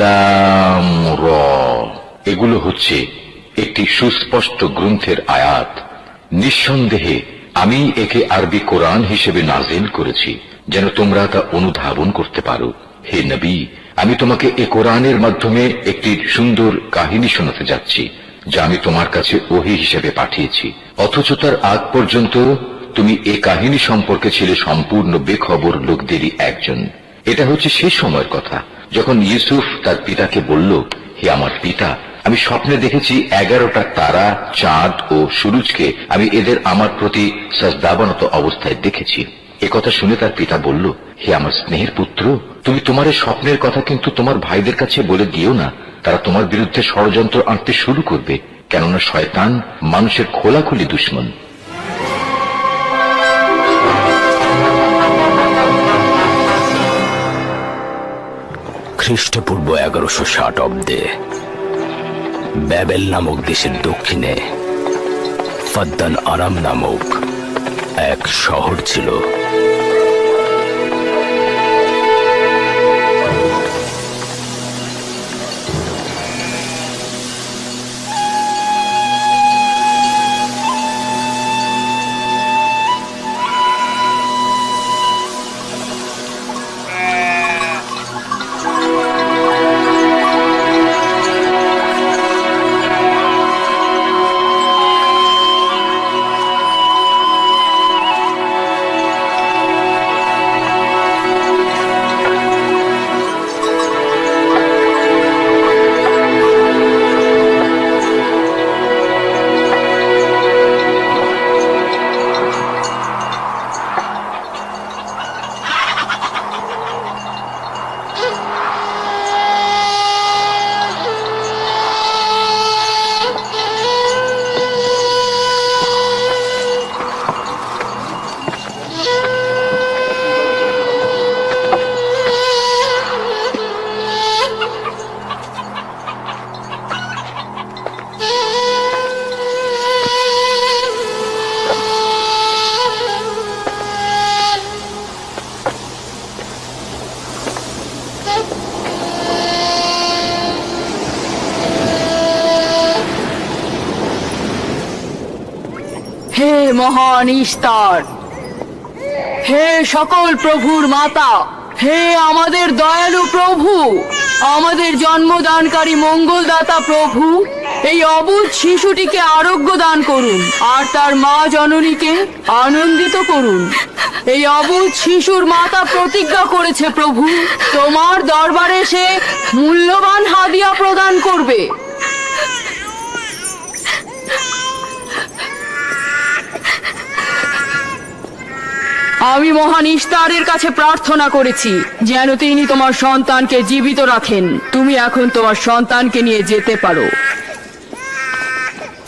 লাম এগুলো হচ্ছে একটি সুস্পষ্ট গ্রন্থের আয়াত। নিঃসন্দেহে, আমি একে আরবি কোরআন হিসেবে নাজিল করেছি, যেন তোমরা তা অনুধাবন করতে পারো। হে নবী, আমি তোমাকে এ কোরআনের মাধ্যমে একটি সুন্দর কাহিনী শোনাতে যাচ্ছি, যা আমি তোমার কাছে ওহি হিসেবে পাঠিয়েছি। অথচ তার আগ পর্যন্ত তুমি এ কাহিনী সম্পর্কে ছিলে সম্পূর্ণ বেখবর লোকদেরই একজন। এটা হচ্ছে সেই সময়ের কথা। যখন ইউসুফ তার পিতাকে বলল, হে আমার পিতা, আমি স্বপ্নে দেখেছি এগারোটা তারা, চাঁদ ও সুরুজকে আমি এদের আমার প্রতি সাজদাবানত অবস্থায় দেখেছি। কথা শুনে তার পিতা বলল, হে আমার স্নেহের পুত্র, তুমি তোমার স্বপ্নের কথা কিন্তু তোমার ভাইদের কাছে বলে দিও না। তারা তোমার বিরুদ্ধে ষড়যন্ত্র আনতে শুরু করবে, কেননা শয়তান মানুষের খোলাখুলি দুশ্মন। খ্রিস্টপূর্ব এগারোশো ষাট অব্দে ব্যাবেল নামক দেশের দক্ষিণে ফদ্দান আরাম নামক এক শহর ছিল। মহান ইস্তার হে সকল প্রভুর মাতা, হে আমাদের দয়ালু প্রভু, আমাদের জন্মদানকারী মঙ্গলদাতা প্রভু, এই অবুধ শিশুটিকে আরোগ্য দান করুন আর তার মা জননীকে আনন্দিত করুন। এই অবুধ শিশুর মাতা প্রতিজ্ঞা করেছে প্রভু, তোমার দরবারে সে মূল্যবান হাদিয়া প্রদান করবে। আমি মহান ইস্তারের কাছে প্রার্থনা করেছি, যেন তিনি তোমার সন্তানকে জীবিত রাখেন। তুমি এখন তোমার সন্তানকে নিয়ে যেতে পারো।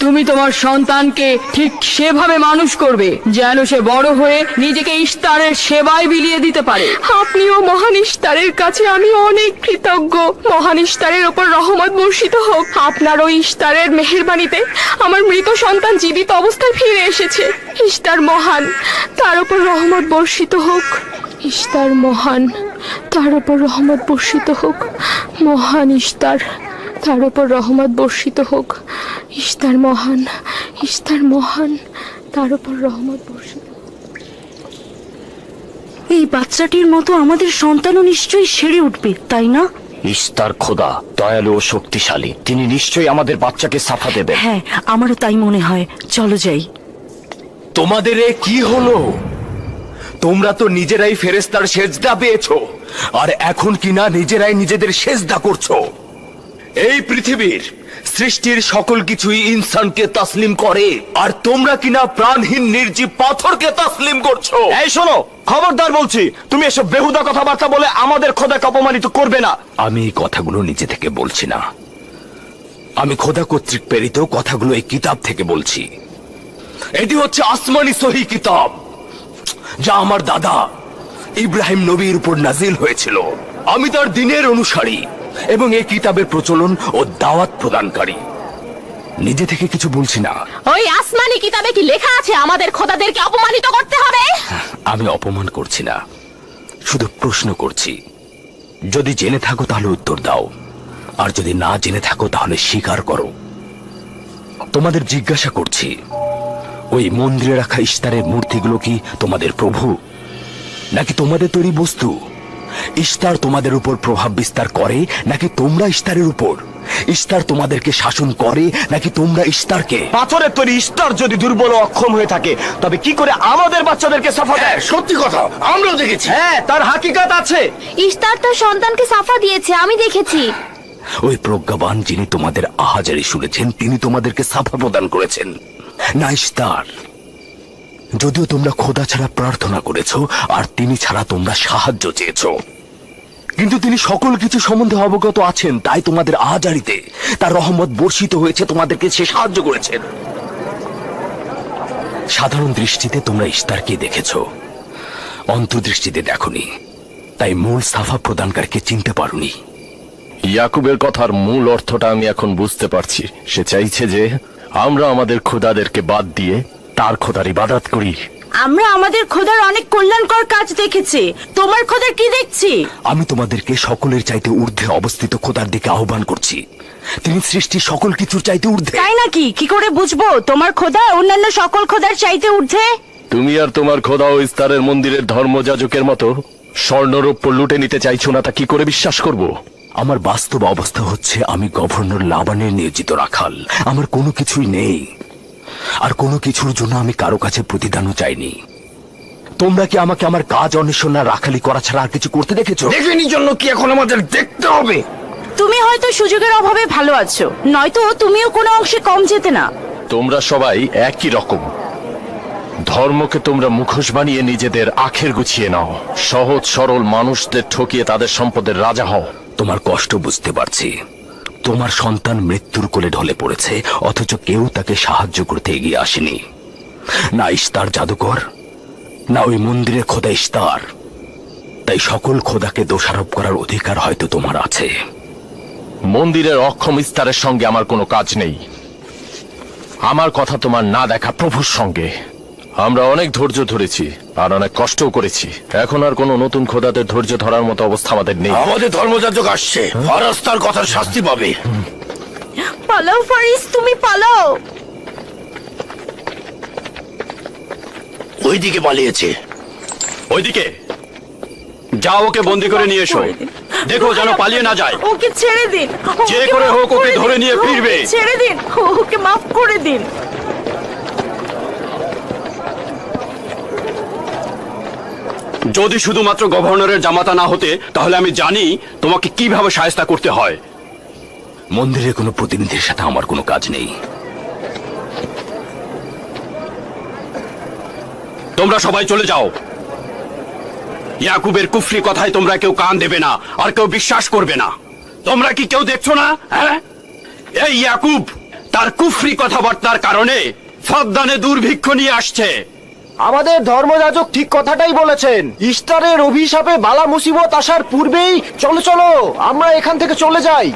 তুমি তোমার সন্তানকে ঠিক সেভাবে মানুষ করবে, যেন সে বড় হয়ে নিজেকে ইস্তারের সেবায় বিলিয়ে দিতে পারে। আপনিও মহান ইস্তারের কাছে আমি অনেক কৃতজ্ঞ। মহান ইস্তারের ওপর রহমত বর্ষিত হোক। আপনার ওই ইস্তারের মেহেরবানিতে আমার মৃত সন্তান জীবিত অবস্থায় ফিরে এসেছে। ইস্তার মহান, তার ওপর রহমত বর্ষিত হোক। ইস্তার মহান, তার ওপর রহমত বর্ষিত হোক। মহান ইস্তার তার ওপর রহমত বর্ষিত হোক। ইস্তার মহান ইস্তার মহান তার ওপর রহমত বর্ষিত এই বাচ্চাটির মতো আমাদের সন্তানও নিশ্চয়ই সেরে উঠবে তাই না? ইস্তার খোদা দয়ালু ও শক্তিশালী তিনি নিশ্চয়ই আমাদের বাচ্চাকে সাফা দেবেন। হ্যাঁ আমারও তাই মনে হয়। চলো যাই। তোমাদের এ কি হলো? তোমরা তো নিজেরাই ফেরেস্তার সেজদা পেয়েছ আর এখন কিনা নিজেরাই নিজেদের সেজদা করছ? এই পৃথিবীর সৃষ্টির সকল কিছুই ইনসানকে তাসলিম করে। আর তোমরা কিনা প্রাণহীন নির্জীব পাথরকে তাসলিম করছ? এই শোনো খবরদার বলছি তুমি এসব বেহুদা কথাবার্তা বলে আমাদের খোদাকে অপমানিত করবে না। আমি এই কথাগুলো নিজে থেকে বলছি না। আমি খোদা কর্তৃক প্রেরিত কথাগুলো এই কিতাব থেকে বলছি। এটি হচ্ছে আসমানি সহি কিতাব যা আমার দাদা ইব্রাহিম নবীর উপর নাজিল হয়েছিল। আমি তার দিনের অনুসারী। এবং এই কিতাবের প্রচলন ও দাওয়াত প্রদানকারী। নিজে থেকে কিছু বলছি না। ওই আসমানি কিতাবে কি লেখা আছে? আমাদের খোদাদেরকে অপমানিত করতে হবে? আমি অপমান করছি না। শুধু প্রশ্ন করছি যদি জেনে থাকো তাহলে উত্তর দাও। আর যদি না জেনে থাকো তাহলে স্বীকার করো। তোমাদের জিজ্ঞাসা করছি ওই মন্দিরে রাখা ইস্তারের মূর্তিগুলো কি তোমাদের প্রভু? নাকি তোমাদের তৈরি বস্তু? ইস্তার তোমাদের উপর প্রভাব বিস্তার করে নাকি তোমরা ইস্তারের উপর? ইস্তার তোমাদেরকে শাসন করে নাকি তোমরা ইস্তারকে? পাথরের তৈরি ইস্তার যদি দুর্বল ও অক্ষম হয়ে থাকে তবে কি করে আমাদের বাচ্চাদেরকে সাফা দেয়? সত্যি কথা আমরাও দেখেছি। হ্যাঁ তার হাকিকাত আছে। ইস্তার তার সন্তানকে সাফা দিয়েছে আমি দেখেছি। ওই প্রজ্ঞাবান যিনি তোমাদের আহাজারি শুনেছেন তিনি তোমাদেরকে সাফা প্রদান করেছেন। না ইস্তার যদিও তোমরা খোদা ছাড়া প্রার্থনা করেছ, আর তিনি ছাড়া তোমরা সাহায্য চেয়েছো। কিন্তু তিনি সকল কিছু সম্বন্ধে অবগত আছেন, তাই তোমাদের আহাজারিতে তার রহমত বর্ষিত হয়েছে, তোমাদেরকে সে সাহায্য করেছেন। সাধারণ দৃষ্টিতে তোমরা ইস্তারকে দেখেছ। অন্তর্দৃষ্টিতে দেখনি, তাই মূল সাফা প্রদানকারীকে চিনতে পারোনি। ইয়াকুবের কথার মূল অর্থটা আমি এখন বুঝতে পারছি। সে চাইছে যে আমরা আমাদের খোদাদেরকে বাদ দিয়ে তার খোদার ইবাদত করি। আমরা আমাদের খোদার অনেক কল্যাণকর কাজ দেখেছি। তোমার খোদার কি দেখছি? আমি তোমাদেরকে সকলের চাইতে ঊর্ধ্বে অবস্থিত খোদার দিকে আহ্বান করছি। তিনি সৃষ্টি সকল কিছুর চাইতে ঊর্ধ্বে। তাই নাকি? কি করে বুঝব? তোমার খোদা অন্যান্য সকল খোদার চাইতে ঊর্ধ্বে? তুমি আর তোমার খোদা ও ইস্তারের মন্দিরের ধর্মযাজকের মতো স্বর্ণরৌপ্য লুটে নিতে চাইছো না তা কি করে বিশ্বাস করব? আমার বাস্তব অবস্থা হচ্ছে আমি গভর্নর লাবানের নিয়োজিত রাখাল। আমার কোনো কিছুই নেই। আর কোনো কিছুর জন্য আমি কারও কাছে প্রতিদানও চাইনি। তোমরা কি আমাকে আমার কাজ অন্বেষণ না রাখালি করা ছাড়া আর কিছু করতে দেখেছ? দেখেনি জন্য কি এখন আমাদের দেখতে হবে? তুমি হয়তো সুযোগের অভাবে ভালো আছো নয়তো তুমিও কোনো অংশে কম যেতে না। তোমরা সবাই একই রকম। ধর্মকে তোমরা মুখোশ বানিয়ে নিজেদের আখের গুছিয়ে নাও। সহজ সরল মানুষদের ঠকিয়ে তাদের সম্পদের রাজা হও। তোমার কষ্ট বুঝতে পারছি। তোমার সন্তান মৃত্যুর কোলে ঢলে পড়েছে, অথচ কেউ তাকে সাহায্য করতে এগিয়ে আসেনি। না ইস্তার জাদুকর, না ওই মন্দিরে খোদা ইস্তার তাই সকল খোদাকে দোষারোপ করার অধিকার হয়তো তোমার আছে। মন্দিরের অক্ষম ইস্তারের সঙ্গে আমার কোনো কাজ নেই। আমার কথা তোমার না দেখা প্রভুর সঙ্গে। আমরা অনেক ধৈর্য ধরেছি আর অনেক কষ্টও করেছি। এখন আর কোনো নতুন খোদাদের ধৈর্য ধরার মতো অবস্থা আমাদের নেই। আমাদের ধর্মযাজক আসছে। ফরাজ তার কথার শাস্তি পাবে। পালাও ফারিস তুমি পালাও। ওইদিকে পালিয়েছে। ওইদিকে। যাও ওকে বন্দি করে নিয়ে এসো। দেখো যেন পালিয়ে না যায়। ওকে ছেড়ে দিন। যে করে হোক ওকে ধরে নিয়ে ফিরবে। ছেড়ে দিন। ওকে মাফ করে দিন। যদি শুধুমাত্র গভর্নরের জামাতা না হতে তাহলে আমি জানি তোমাকে কীভাবে সায়স্তা করতে হয়। মন্দিরের কোনো প্রতিনিধির সাথে আমার কোনো কাজ নেই। তোমরা সবাই চলে যাও। ইয়াকুবের কুফরি কথায় তোমরা কেউ কান দেবে না আর কেউ বিশ্বাস করবে না। তোমরা কি কেউ দেখছ না হ্যাঁ? এই ইয়াকুব তার কুফরি কথাবার্তার কারণে ফদ্দানে দুর্ভিক্ষ নিয়ে আসছে। আমাদের ধর্মযাজক ঠিক কথাটাই বলেছেন। ইস্তারের অভিশাপে বালা মুসিবত আসার পূর্বেই চলো চলো, আমরা এখান থেকে চলে যাই।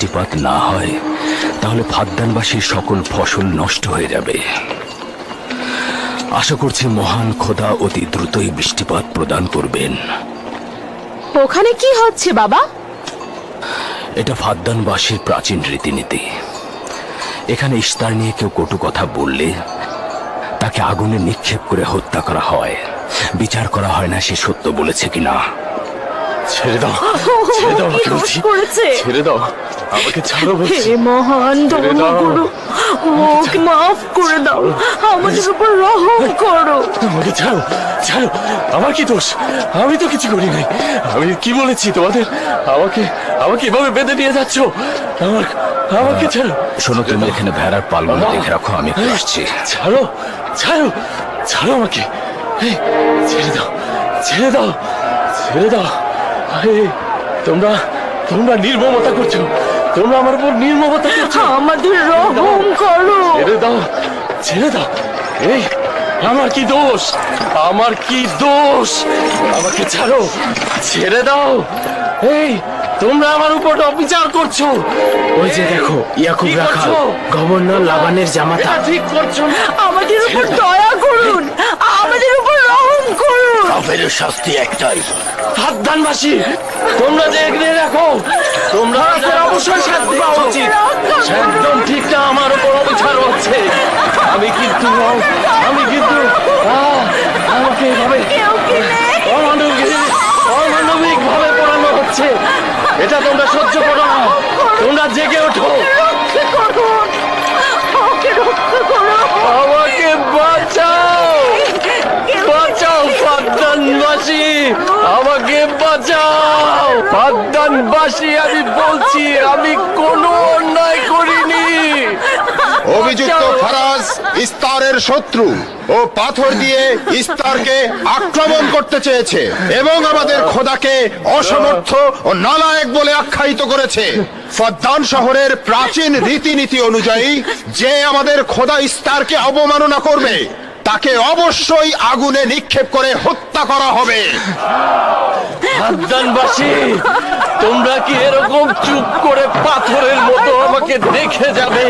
বৃষ্টিপাত না হয় তাহলে ফাদ্দানবাসীর সকল ফসল নষ্ট হয়ে যাবে। আশা করছি মহান খোদা অতি দ্রুতই বৃষ্টিপাত প্রদান করবেন। ওখানে কি হচ্ছে বাবা? এটা ফাদ্দানবাসীর প্রাচীন রীতিনীতি। এখানে ইস্তার নিয়ে কেউ কটু কথা বললে তাকে আগুনে নিক্ষেপ করে হত্যা করা হয়। বিচার করা হয় না সে সত্য বলেছে কিনা। ছেড়ে দাও। ছেড়ে দাও আমাকে বলছি ছেড়ে দাও। আমাকে ছাড়ো বলছি। হে মহান ছেড়ে দাও। ধর্মগুরু ওকে মাফ করে দাও। আমাদের উপর রহম করো। আমাকে ছাড়ো ছাড়ো। আমার কি দোষ? আমি তো কিছু করি নাই। আমি কি বলেছি তোমাদের? আমাকে আমাকে এভাবে বেঁধে নিয়ে যাচ্ছ? আমার আমাকে ছাড়ো। শোনো তুমি এখানে ভেড়ার পালগুলো দেখে রাখো আমি আসছি। ছাড়ো ছাড়ো ছাড়ো আমাকে। ছেড়ে দাও ছেড়ে দাও ছেড়ে দাও। তোমরা তোমরা নির্মমতা করছ। তোমরা আমার উপর নির্মমতা করছ। আমাদের রহম করো। ছেড়ে দাও ছেড়ে দাও। এই আমার কি দোষ? আমার কি দোষ? আমাকে ছাড়ো ছেড়ে দাও। এই তোমরা আমার উপর অবিচার করছ। ওই যে দেখো ইয়াকুব রাখাল গভর্নর লাবানের জামাতা। ঠিক করছ আমাদের উপর দয়া করুন আমাদের উপর রহম করুন কাফের শাস্তি একটাই। সাবধানবাসী তোমরা এগিয়ে রাখো তোমরা অবশ্যই শাস্তি পাওয়া উচিত। একদম ঠিক না আমার উপর অবিচার হচ্ছে। আমি কিন্তু আমি কিন্তু আমাকে এভাবে অমানবিক অমানবিক ভাবে পড়ানো হচ্ছে। এটা তোমরা সহ্য করো না। তোমরা জেগে ওঠো। আমাকে বাঁচাও বাঁচাও ফাদ্দানবাসী আমাকে বাঁচাও। ফাদ্দানবাসী আমি বলছি আমি কোনো অন্যায় করিনি। অভিযুক্ত ফারাজ ইস্তারের শত্রু ও পাথর দিয়ে ইস্তারকে আক্রমণ করতে চেয়েছে এবং আমাদের খোদাকে অসমর্থ ও নালায়েক বলে আখ্যায়িত করেছে। ফদ্দান শহরের প্রাচীন রীতিনীতি অনুযায়ী যে আমাদের খোদা ইস্তারকে অবমাননা করবে তাকে অবশ্যই আগুনে নিক্ষেপ করে হত্যা করা হবে। তোমরা কি এরকম চুপ করে পাথরের মতো আমাকে দেখে যাবে?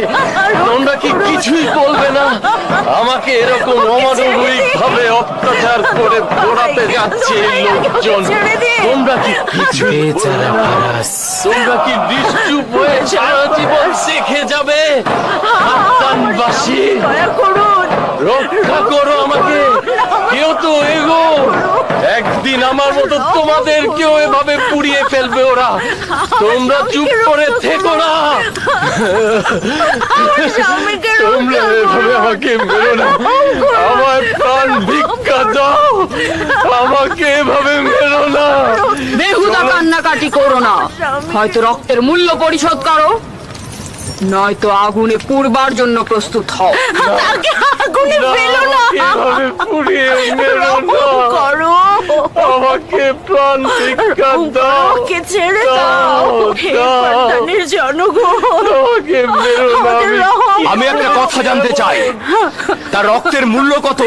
তোমরা কি কিছুই বলবে না? আমাকে এরকম অমানবিক ভাবে অত্যাচার করে পোড়াতে যাচ্ছে লোকজন। তোমরা কি কিছুই বলবে তোমরা কি নিশ্চুপ হয়ে সারা জীবন দেখে যাবে? করুন। রক্ষা করো আমাকে। কেউ তো এগো। একদিন আমার মতো তোমাদের কেউ এভাবে পুড়িয়ে ফেলবে ওরা। তোমরা চুপ করে থেকো না। তোমরা এভাবে আমাকে মেরো না। আমার প্রাণ ভিক্ষা দাও। আমাকে এভাবে মেরো না। বেহুদা কান্নাকাটি করো না। হয়তো রক্তের মূল্য পরিশোধ করো। নয়তো আগুনে পুড়বার জন্য প্রস্তুত হও। তাকে আগুনে ফেলো না। এভাবে পুড়িয়ে মেরো না? রহম করো। আমাকে প্রাণ ভিক্ষা দাও। ওকে ছেড়ে দাও হে। পাঠানের জনগণ। আমাকে মেরো না আমি। আমি একটা কথা জানতে চাই। তার রক্তের মূল্য কত?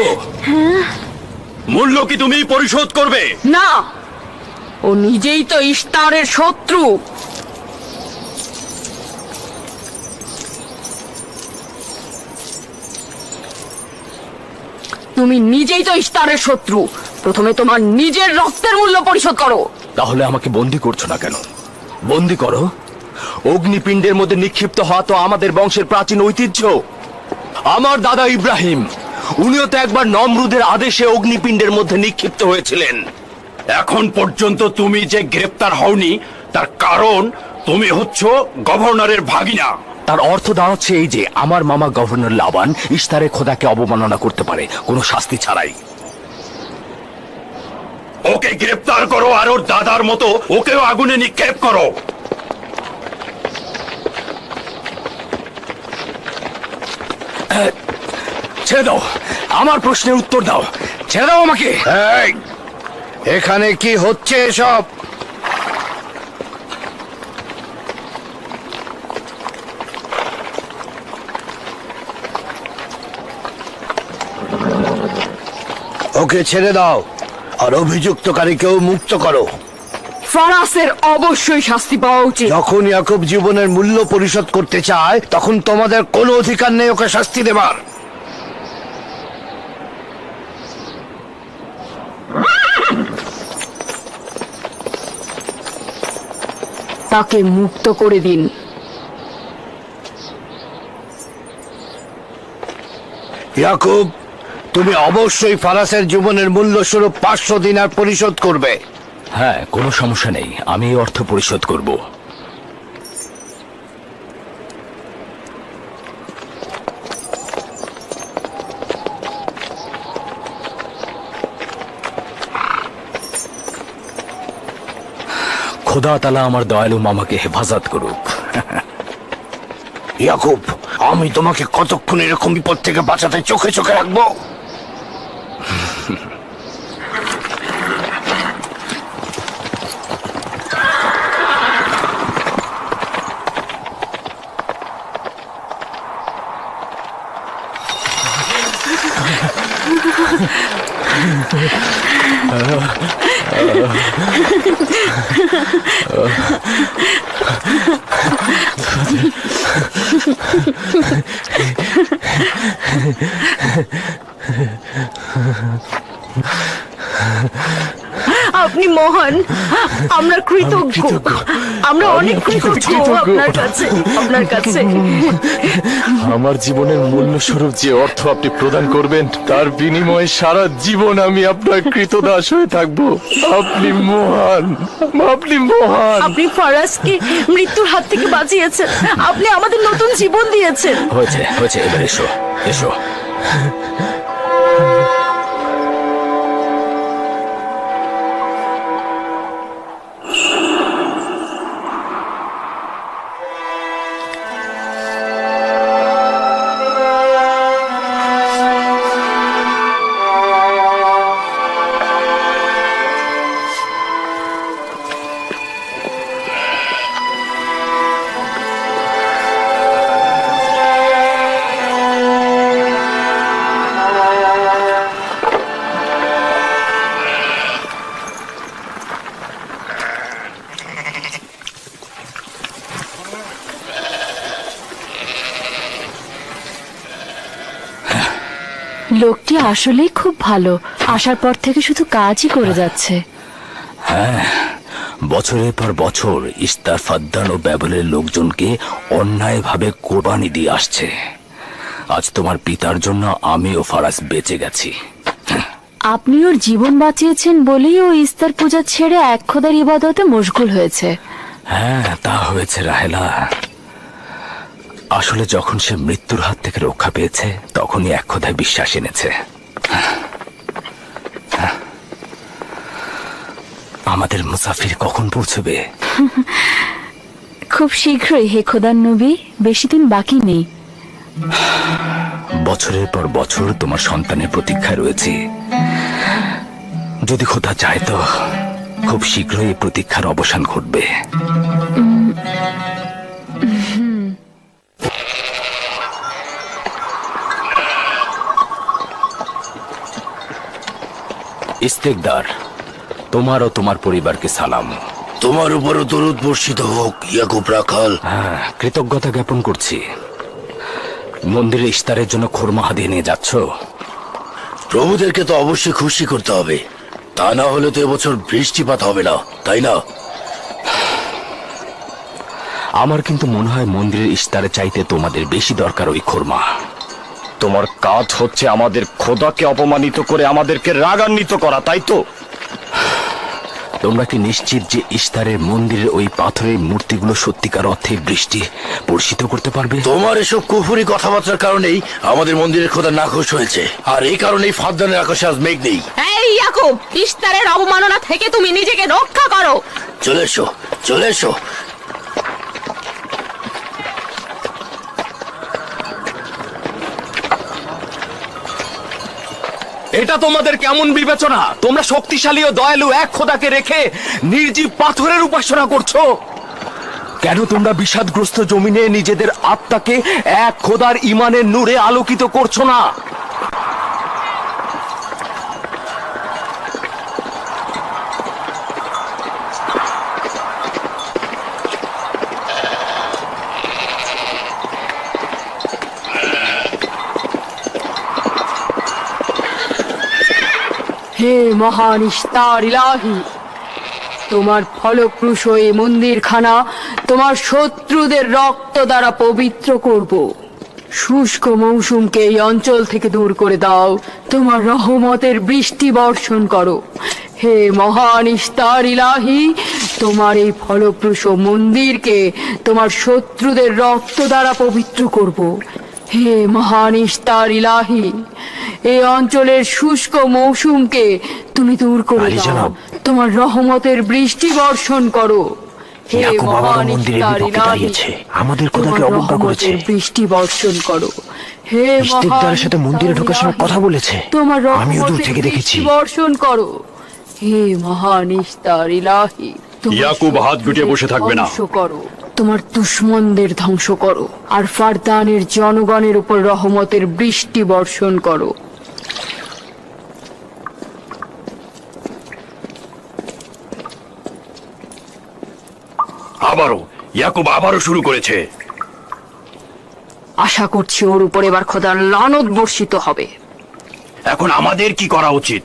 মূল্য কি তুমি পরিশোধ করবে? না ও নিজেই তো ইস্তারের শত্রু। তুমি নিজেই তো ইস্তারের শত্রু। প্রথমে তোমার নিজের রক্তের মূল্য পরিশোধ করো। তাহলে আমাকে বন্দি করছ না কেন? বন্দি করো? অগ্নিপিণ্ডের মধ্যে নিক্ষিপ্ত হওয়া তো আমাদের বংশের প্রাচীন ঐতিহ্য। আমার দাদা ইব্রাহিম, উনিও তো একবার নমরুদের আদেশে অগ্নিপিণ্ডের মধ্যে নিক্ষিপ্ত হয়েছিলেন। এখন পর্যন্ত তুমি যে গ্রেপ্তার হওনি, তার কারণ তুমি হচ্ছ গভর্নরের ভাগিনা। তার অর্থ দাঁড়াচ্ছে এই যে, আমার মামা গভর্নর লাবান ইস্তারে খোদাকে অবমাননা করতে পারে, কোনো শাস্তি ছাড়াই। ওকে গ্রেপ্তার করো আর ওর দাদার মতো ওকেও আগুনে নিক্ষেপ করো। ছেড়ে দাও, আমার প্রশ্নের উত্তর দাও। ছেড়ে দাও আমাকে। এখানে কি হচ্ছে এসব? ওকে ছেড়ে দাও আর অভিযুক্তকারীকেও মুক্ত করো। ফরাসের অবশ্যই শাস্তি পাওয়া উচিত। যখন ইয়াকুব জীবনের মূল্য পরিশোধ করতে চায় তখন তোমাদের কোনো অধিকার নেই ওকে শাস্তি দেবার। তাকে মুক্ত করে দিন। ইয়াকুব তুমি অবশ্যই ফারাসের জীবনের মূল্য স্বরূপ পাঁচশো দিনার পরিশোধ করবে। হ্যাঁ কোনো সমস্যা নেই। আমি এই অর্থ পরিশোধ করব। খোদা তালা আমার দয়ালু মামাকে হেফাজত করুক। ইয়াকুব আমি তোমাকে কতক্ষণ এরকম বিপদ থেকে বাঁচাতে চোখে চোখে রাখব? আপনি মহান। আমরা কৃতজ্ঞ। আমরা অনেক কৃতজ্ঞ আপনার কাছে আপনার কাছে। আমার জীবনের মূল্য স্বরূপ যে অর্থ আপনি প্রদান করবেন তার বিনিময়ে সারা জীবন আমি আপনার কৃতদাস হয়ে থাকব। আপনি মহান। আপনি মহান। আপনি ফারাজকে মৃত্যুর হাত থেকে বাঁচিয়েছেন। আপনি আমাদের নতুন জীবন দিয়েছেন। হয়েছে হয়েছে। এবার এসো এসো। আসলেই খুব ভালো। আসার পর থেকে শুধু কাজই করে যাচ্ছে। হ্যাঁ বছরের পর বছর ইস্তার ফাদ্দান ও ব্যাবলের লোকজনকে অন্যায়ভাবে কোরবানি দিয়ে আসছে। আজ তোমার পিতার জন্য আমি ও ফারাজ বেঁচে গেছি। আপনি ওর জীবন বাঁচিয়েছেন বলেই ও ইস্তার পূজা ছেড়ে এক খোদার ইবাদতে মশগুল হয়েছে। হ্যাঁ তা হয়েছে রাহেলা। আসলে যখন সে মৃত্যুর হাত থেকে রক্ষা পেয়েছে তখনই এক কথায় বিশ্বাস এনেছে। আমাদের মুসাফির কখন পৌঁছবে? খুব শীঘ্রই হে খোদার নবী বেশি দিন বাকি নেই। বছরের পর বছর তোমার সন্তানের প্রতীক্ষায় রয়েছি। যদি খোদা চায় তো খুব শীঘ্রই এই প্রতীক্ষার অবসান ঘটবে। ইস্তেকদার তোমার ও তোমার পরিবারকে সালাম। তোমার উপরও দরুদ বর্ষিত হোক ইয়াকুব রাখাল। হ্যাঁ কৃতজ্ঞতা জ্ঞাপন করছি। মন্দিরে ইস্তারের জন্য খোরমা হাদিয়ে নিয়ে যাচ্ছ? প্রভুদেরকে তো অবশ্যই খুশি করতে হবে। তা না হলে তো এবছর বৃষ্টিপাত হবে না তাই না? আমার কিন্তু মনে হয় মন্দিরের ইস্তারে চাইতে তোমাদের বেশি দরকার ওই খোরমা। তোমার কাজ হচ্ছে আমাদের খোদাকে অপমানিত করে আমাদেরকে রাগান্বিত করা তাই তো? তোমরা কি নিশ্চিত যে ইস্তারের মন্দিরের ওই পাথরের মূর্তিগুলো সত্যিকার অর্থে বৃষ্টি বর্ষিত করতে পারবে? তোমার এসব কুফুরি কথাবার্তার কারণেই আমাদের মন্দিরের খোদা নাখোশ হয়েছে। আর এই কারণেই ফাদ্দানের আকাশে আজ মেঘ নেই। এই ইয়াকুব ইস্তারের অবমাননা থেকে তুমি নিজেকে রক্ষা করো। চলে এসো চলে এসো। এটা তোমাদের কেমন বিবেচনা? তোমরা শক্তিশালী ও দয়ালু এক খোদাকে রেখে নির্জীব পাথরের উপাসনা করছ। কেন তোমরা বিষাদগ্রস্ত জমিনে নিজেদের আত্মাকে এক খোদার ইমানের নূরে আলোকিত করছ না হে মহান ইস্তার ইলাহি। তোমার ফলপ্রসূ এই মন্দিরখানা তোমার শত্রুদের রক্ত দ্বারা পবিত্র করব। শুষ্ক মৌসুমকে এই অঞ্চল থেকে দূর করে দাও। তোমার রহমতের বৃষ্টি বর্ষণ করো। হে মহান ইস্তার ইলাহি, তোমার এই ফলপ্রসূ মন্দিরকে তোমার শত্রুদের রক্ত দ্বারা পবিত্র করব। হে মহান ইস্তার ইলাহি এই অঞ্চলের শুষ্ক মৌসুমকে তুমি দূর করে দাও তোমার রহমতের বৃষ্টি বর্ষণ করো হে মহান ইস্তার ইলাহি, আমাদের খোদাকে অবজ্ঞা করেছে। বৃষ্টি বর্ষণ করো হে ইস্তেকদারের সাথে মন্দিরে ঢোকার সময় কথা বলেছে। তোমার আমিও দূর রহমতের থেকে দেখেছি। বর্ষণ করো হে মহান ইস্তার ইলাহি ইয়াকুব হাত গুটিয়ে বসে থাকবে না। করো তোমার দুশ্মনদের ধ্বংস করো আর ফারদানের জনগণের উপর রহমতের বৃষ্টি বর্ষণ করো। আবারও ইয়াকুব আবারও শুরু করেছে। আশা করছি ওর উপর এবার খোদার লানত বর্ষিত হবে। এখন আমাদের কি করা উচিত?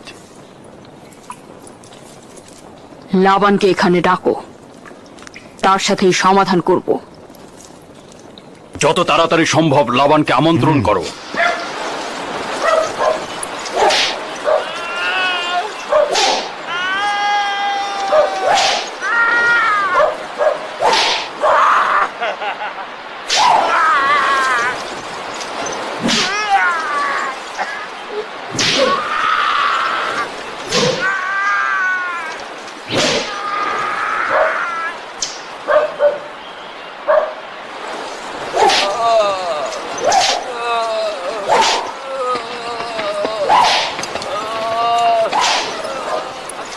লাবানকে এখানে ডাকো। তার সাথেই সমাধান করব। যত তাড়াতাড়ি সম্ভব লাবানকে আমন্ত্রণ করো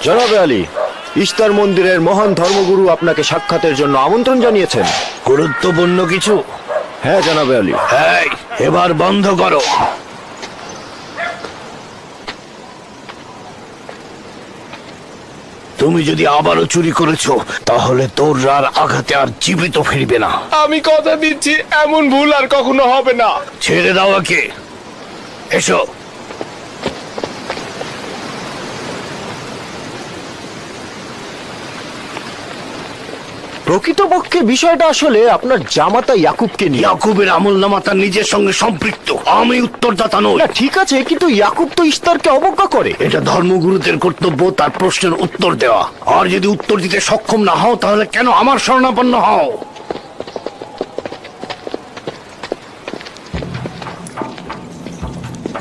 জনাবে আলী ইস্তার মন্দিরের মহান ধর্মগুরু আপনাকে সাক্ষাতের জন্য আমন্ত্রণ জানিয়েছেন। গুরুত্বপূর্ণ কিছু? হ্যাঁ জনাবে আলী। এই এবার বন্ধ করো। তুমি যদি আবারও চুরি করেছ তাহলে তোর আর আঘাতে আর জীবিত ফিরবে না। আমি কথা দিচ্ছি এমন ভুল আর কখনো হবে না। ছেড়ে দাও একে এসো। প্রকৃতপক্ষে বিষয়টা আসলে আপনার জামাতা ইয়াকুবকে নিয়ে। ইয়াকুবের আমল নামা তার নিজের সঙ্গে সম্পৃক্ত। আমি উত্তরদাতা নই। না ঠিক আছে কিন্তু ইয়াকুব তো ইস্তারকে অবজ্ঞা করে। এটা ধর্মগুরুদের কর্তব্য তার প্রশ্নের উত্তর দেওয়া। আর যদি উত্তর দিতে সক্ষম না হও তাহলে কেন আমার শরণাপন্ন হও?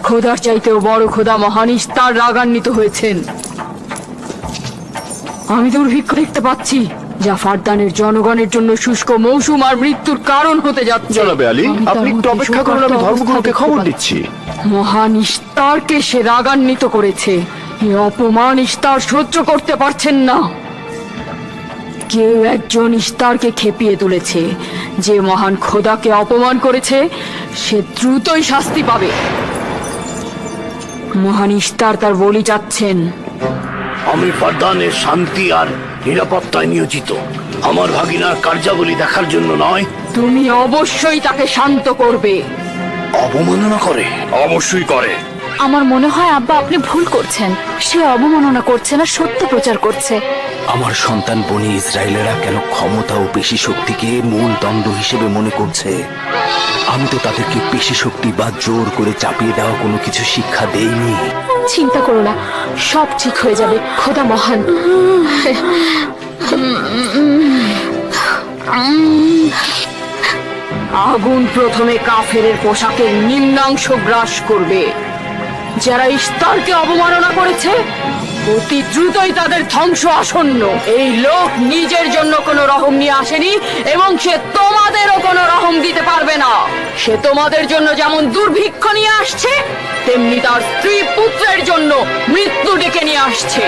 খোদার চাইতেও বড় খোদা মহান ইস্তার রাগান্বিত হয়েছেন। আমি দুর্ভিক্ষ দেখতে পাচ্ছি। যা ফারদানের জনগণের জন্য শুষ্ক মৌসুম আর মৃত্যুর কারণ হতে যাচ্ছে। জনাবে আলী আপনি একটু অপেক্ষা করুন আমি ধর্মগুরুকে খবর দিচ্ছি। মহান ইস্তারকে সে রাগান্বিত করেছে। এই অপমান ইস্তার সহ্য করতে পারছেন না। কেউ একজন ইস্তারকে খেপিয়ে তুলেছে। যে মহান খোদাকে অপমান করেছে সে দ্রুতই শাস্তি পাবে। মহান ইস্তার তার বলি চাচ্ছেন। আমি ফারদানের শান্তি আর নিরাপত্তায় নিয়োজিত। আমার ভাগিনার কার্যাবলী দেখার জন্য নয়। তুমি অবশ্যই তাকে শান্ত করবে। অবমাননা করে? অবশ্যই করে। আমার মনে হয় আব্বা আপনি ভুল করছেন। সে অবমাননা করছে না সত্য প্রচার করছে। আমার সন্তান বনি ইসরায়েলেরা কেন ক্ষমতা ও পেশি শক্তিকে মূল দণ্ড হিসেবে মনে করছে? আমি তো তাদেরকে পেশি শক্তি বা জোর করে চাপিয়ে দেওয়া কোনো কিছু শিক্ষা দেইনি। চিন্তা করো না সব ঠিক হয়ে যাবে খোদা মহান। আগুন প্রথমে কাফেরের পোশাকের নিম্নাংশ গ্রাস করবে। যারা ইস্তারকে অবমাননা করেছে অতি দ্রুতই তাদের ধ্বংস আসন্ন। এই লোক নিজের জন্য কোনো রহম নিয়ে আসেনি এবং সে তোমাদেরও কোনো রহম দিতে পারবে না। সে তোমাদের জন্য যেমন দুর্ভিক্ষ নিয়ে আসছে, তেমনি তার স্ত্রী পুত্রের জন্য মৃত্যু ডেকে নিয়ে আসছে।